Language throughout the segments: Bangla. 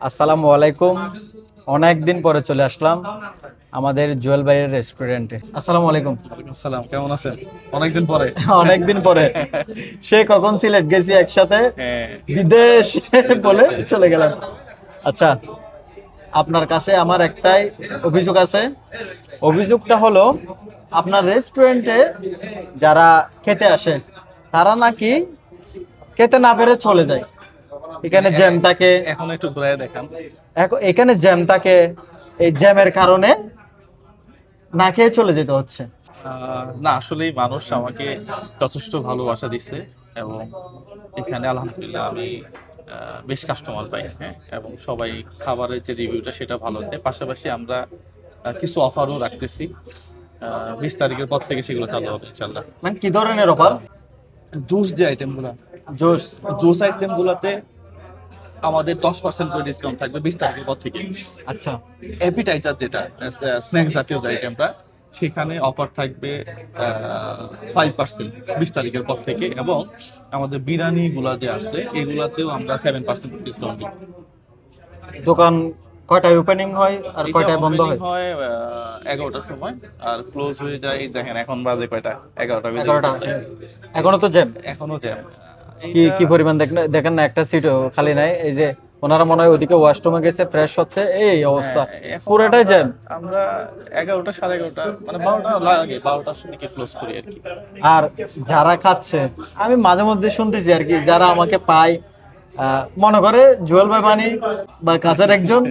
আসসালামু আলাইকুম। অনেক দিন পরে চলে আসলাম আমাদের জুয়েল ভাইয়ের রেস্টুরেন্টে আসসালামু আলাইকুম। আসসালাম কেমন আছেন? অনেকদিন পরে। অনেক দিন পরে। সে কখন সিলেট গেছি একসাথে? হ্যাঁ। বিদেশ বলে চলে গেলাম। আচ্ছা আপনার কাছে আমার একটাই অভিযোগ আছে। অভিযোগটা হলো আপনার রেস্টুরেন্টে যারা খেতে আসে তারা নাকি খেতে না পেরে চলে যায়। এখানে জ্যাম থাকে এখন একটু ঘুরে দেখান। এখন এখানে জ্যাম থাকে এই জ্যামের কারণে না খেয়ে চলে যেতে হচ্ছে। না আসলেই মানুষ আমাকে যথেষ্ট ভালোবাসা দিচ্ছে এবং এখানে আলহামদুলিল্লাহ আমি বেশ কাস্টমার পাই হ্যাঁ এবং সবাই খাবারের যে রিভিউটা সেটা ভালো দেয়। পাশাপাশি আমরা কিছু অফারও রাখতেছি। বিশ তারিখের পর থেকে সেগুলো চালু হবে ইনশাল্লাহ মানে কি ধরনের অফার জুস যে আইটেমগুলো জোস জুস আইটেমগুলোতে আমাদের দশ পার্সেন্ট করে ডিসকাউন্ট থাকবে বিশ তারিখের পর থেকে। আচ্ছা। অ্যাপিটাইজার যেটা স্ন্যাক্স জাতীয় যে আইটেমটা সেখানে অফার থাকবে ফাইভ পার্সেন্ট বিশ তারিখের পর থেকে এবং আমাদের বিরিয়ানি গুলা যে আসবে এগুলাতেও আমরা সেভেন পার্সেন্ট ডিসকাউন্ট দিই। দোকান কয়টায় ওপেনিং হয় আর কয়টায় বন্ধ হয়? হয় এগারোটার সময় আর ক্লোজ হয়ে যায় দেখেন এখন বাজে কয়টা? এগারোটা এগারোটা। এখনও তো জ্যাম এখনও জ্যাম কি কি পরিমাণ দেখেন না একটা সিট খালি নাই। এই যে ওনারা মনে হয় ওদিকে ওয়াশরুমে গেছে ফ্রেশ হচ্ছে এই অবস্থা। হ্যাঁ, পুরোটাই যান আমরা এগারোটা সাড়ে এগারোটা মানে বারোটা লাগে বারোটার দিকে ক্লোজ করি আর কি। আর যারা খাচ্ছে আমি মাঝে মধ্যে শুনতেছি আর কি যারা আমাকে পায় মনে করে জুয়েল ভাই মানি বা কাছের একজন।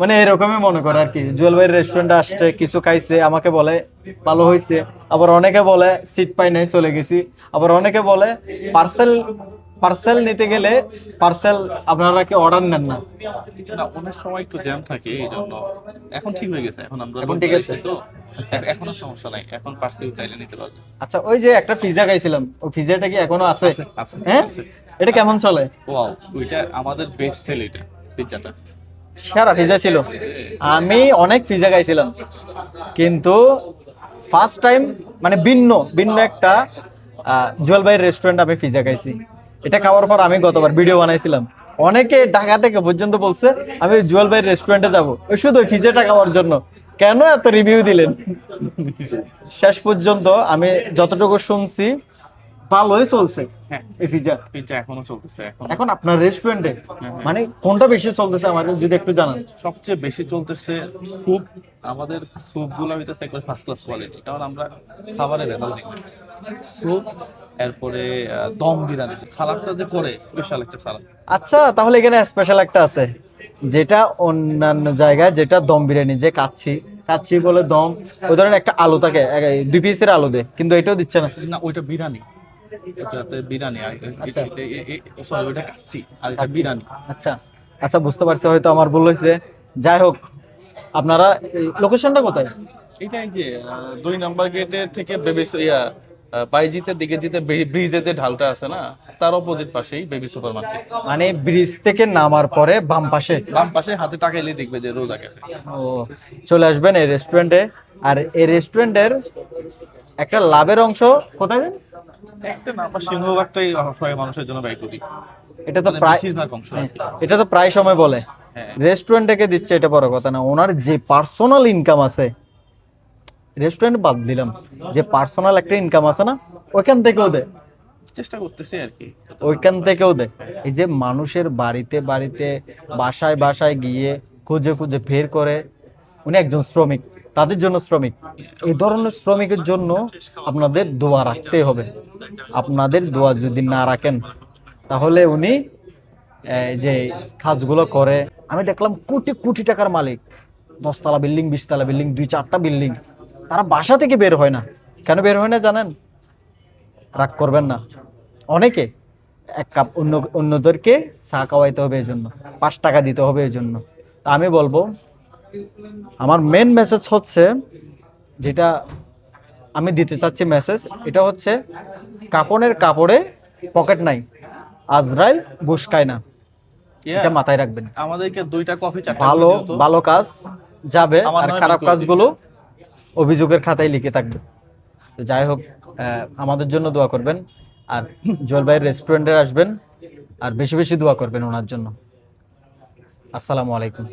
মানে এরকমই মনে করে আর কি। জুয়েল ভাইয়ের রেস্টুরেন্টে আসছে কিছু খাইছে আমাকে বলে ভালো হয়েছে আবার অনেকে বলে সিট পাই নাই চলে গেছি। আবার অনেকে বলে পার্সেল পার্সেল নিতে গেলে পার্সেল আপনারা কি অর্ডার নেন না? না অনেক সময় একটু জ্যাম থাকে এই জন্য এখন ঠিক হয়ে গেছে এখন আমরা এখন ঠিক আছে? তো। এখনও সমস্যা নাই। এখন পার্সেল চাইলে নিতে পারবে। আচ্ছা ওই যে একটা পিজা খাইছিলাম ওই পিজাটা কি এখনও আছে? আছে, হ্যাঁ? এটা কেমন চলে? ওয়াও ওইটা আমাদের বেস্ট সেল এটা পিজ্জাটা সারা পিজা ছিল। আমি অনেক পিজা খাইছিলাম। কিন্তু ফার্স্ট টাইম মানে ভিন্ন ভিন্ন একটা জুয়েল রেস্টুরেন্ট আমি পিজা খাইছি। এটা খাওয়ার পর আমি গতবার ভিডিও বানাইছিলাম। অনেকে ঢাকা থেকে পর্যন্ত বলছে আমি জুয়েল ভাইয়ের রেস্টুরেন্টে যাব। ওই শুধু ওই পিজাটা খাওয়ার জন্য। কেন এত রিভিউ দিলেন? শেষ পর্যন্ত আমি যতটুকু শুনছি ভালোই চলছে। হ্যাঁ। পিজা পিজ্জা এখনও চলতেছে এখন। আপনার রেস্টুরেন্টে মানে কোনটা বেশি চলতেছে আমাকে যদি একটু জানান। সবচেয়ে বেশি চলতেছে স্যুপ আমাদের স্যুপগুলো হইতেছে একবার ফার্স্ট ক্লাস কোয়ালিটি কারণ আমরা খাবারে ভেজাল দিই স্যুপ এরপরে দম বিরিয়ানি সালাদটা যে করে স্পেশাল একটা সালাদ। আচ্ছা তাহলে এখানে স্পেশাল একটা আছে। যেটা অন্যান্য জায়গায় যেটা দম বিরিয়ানি যে কাচ্ছি কাচ্ছি বলে দম ওই ধরনের একটা আলু থাকে দুই পিসের আলু দে কিন্তু এটাও দিচ্ছে না। না ওইটা বিরিয়ানি। ওটাতে বিরিয়ানি আর আচ্ছা। সরি ওইটা কাচ্চি আর এটা বিরিয়ানি। আচ্ছা। আচ্ছা বুঝতে পারছি হয়তো আমার ভুল হয়েছে। যাই হোক আপনারা লোকেশনটা কোথায়? এটা এই যে দুই নাম্বার গেটের থেকে ইয়া আহ, বাইজিতের দিকে যেতে ব্রিজে যে ঢালটা আছে না তার অপোজিট পাশেই বেবি সুপার মার্কেট মানে ব্রিজ থেকে নামার পরে বাম পাশে। বাম পাশে হাতে টাকা এলে দেখবে যে রোজা ক্যাফে ও চলে আসবেন এই রেস্টুরেন্টে আর এই রেস্টুরেন্টের একটা লাভের অংশ কোথায় দেন একটা না আমরা সিংহভাগটাই সবাই মানুষের জন্য ব্যয় করি। এটা তো মানে প্রায় অংশ এটা তো প্রায় সময় বলে। হ্যাঁ। দিচ্ছে এটা বড় কথা না। ওনার যে পার্সোনাল ইনকাম আছে রেস্টুরেন্ট বাদ দিলাম যে পার্সোনাল একটা ইনকাম আছে না ওইখান থেকেও দেয় চেষ্টা করতেছি আর কি। ওইখান থেকেও দেয় এই যে মানুষের বাড়িতে বাড়িতে বাসায় বাসায় গিয়ে খুঁজে খুঁজে বের করে উনি একজন শ্রমিক তাদের জন্য শ্রমিক। এই ধরনের শ্রমিকের জন্য আপনাদের দোয়া রাখতে হবে। আপনাদের দোয়া যদি না রাখেন তাহলে উনি যে কাজগুলো করে আমি দেখলাম কোটি কোটি টাকার মালিক। দশতলা বিল্ডিং বিশতলা বিল্ডিং দুই চারটা বিল্ডিং। তারা বাসা থেকে বের হয় না। কেন বের হয় না জানেন? রাগ করবেন না। অনেকে এক কাপ অন্য অন্যদেরকে চা খাওয়াইতে হবে এই জন্য পাঁচ টাকা দিতে হবে এই জন্য তা আমি বলব আমার মেন মেসেজ হচ্ছে যেটা আমি দিতে চাচ্ছি মেসেজ এটা হচ্ছে কাপনের কাপড়ে পকেট নাই। আজরাইল বুসকায় না। এটা মাথায় রাখবেন। আমাদেরকে দুইটা কফি ভালো। ভালো কাজ যাবে আর খারাপ কাজগুলো অভিযোগের খাতায় লিখে থাকবে। তো যাই হোক আমাদের জন্য দোয়া করবেন। আর জলবায়ুর রেস্টুরেন্টে আসবেন, আর বেশি বেশি দোয়া করবেন ওনার জন্য। আসসালামু আলাইকুম।